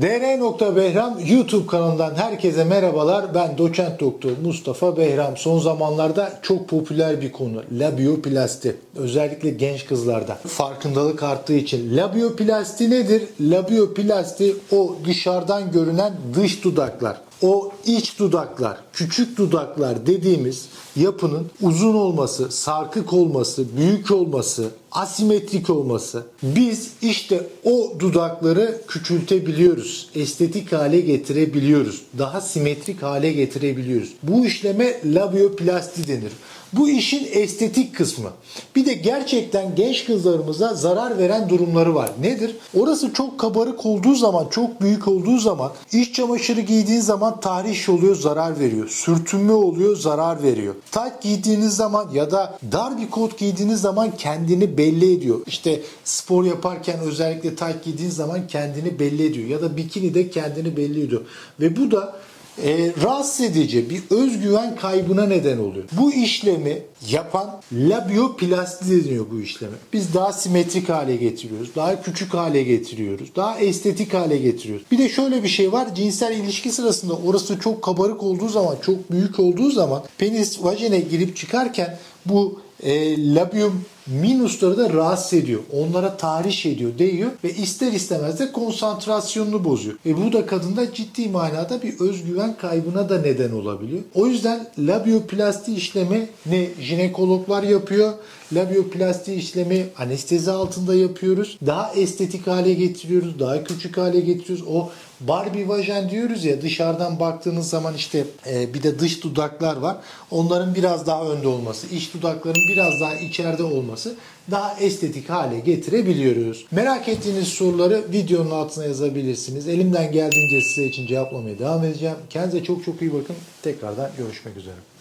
DR. Behram YouTube kanalından herkese merhabalar. Ben doçent doktor Mustafa Behram. Son zamanlarda çok popüler bir konu labioplasti. Özellikle genç kızlarda. Farkındalık arttığı için. Labioplasti nedir? Labioplasti o dışarıdan görünen dış dudaklar. O iç dudaklar, küçük dudaklar dediğimiz yapının uzun olması, sarkık olması, büyük olması, asimetrik olması. Biz işte o dudakları küçültebiliyoruz. Estetik hale getirebiliyoruz. Daha simetrik hale getirebiliyoruz. Bu işleme labioplasti denir. Bu işin estetik kısmı. Bir de gerçekten genç kızlarımıza zarar veren durumları var. Nedir? Orası çok kabarık olduğu zaman, çok büyük olduğu zaman, iç çamaşırı giydiğin zaman tahriş oluyor, zarar veriyor. Sürtünme oluyor, zarar veriyor. Tayt giydiğiniz zaman ya da dar bir kot giydiğiniz zaman kendini belli ediyor. İşte spor yaparken özellikle tayt giydiğiniz zaman kendini belli ediyor. Ya da bikini de kendini belli ediyor. Ve bu da e, rahatsız edici bir özgüven kaybına neden oluyor. Bu işlemi yapan labioplasti deniyor bu işlemi. Biz daha simetrik hale getiriyoruz. Daha küçük hale getiriyoruz. Daha estetik hale getiriyoruz. Bir de şöyle bir şey var. Cinsel ilişki sırasında orası çok kabarık olduğu zaman, çok büyük olduğu zaman penis vajine girip çıkarken bu e, labium minusları da rahatsız ediyor. Onlara tahriş ediyor, değiyor ve ister istemez de konsantrasyonunu bozuyor. Ve bu da kadında ciddi manada bir özgüven kaybına da neden olabiliyor. O yüzden labioplasti işlemi ne jinekologlar yapıyor, labioplasti işlemi anestezi altında yapıyoruz. Daha estetik hale getiriyoruz, daha küçük hale getiriyoruz. O Barbie vajen diyoruz ya dışarıdan baktığınız zaman işte e, bir de dış dudaklar var. Onların biraz daha önde olması, iç dudakların biraz daha içeride olması daha estetik hale getirebiliyoruz. Merak ettiğiniz soruları videonun altına yazabilirsiniz. Elimden geldiğince size için cevaplamaya devam edeceğim. Kendinize çok çok iyi bakın. Tekrardan görüşmek üzere.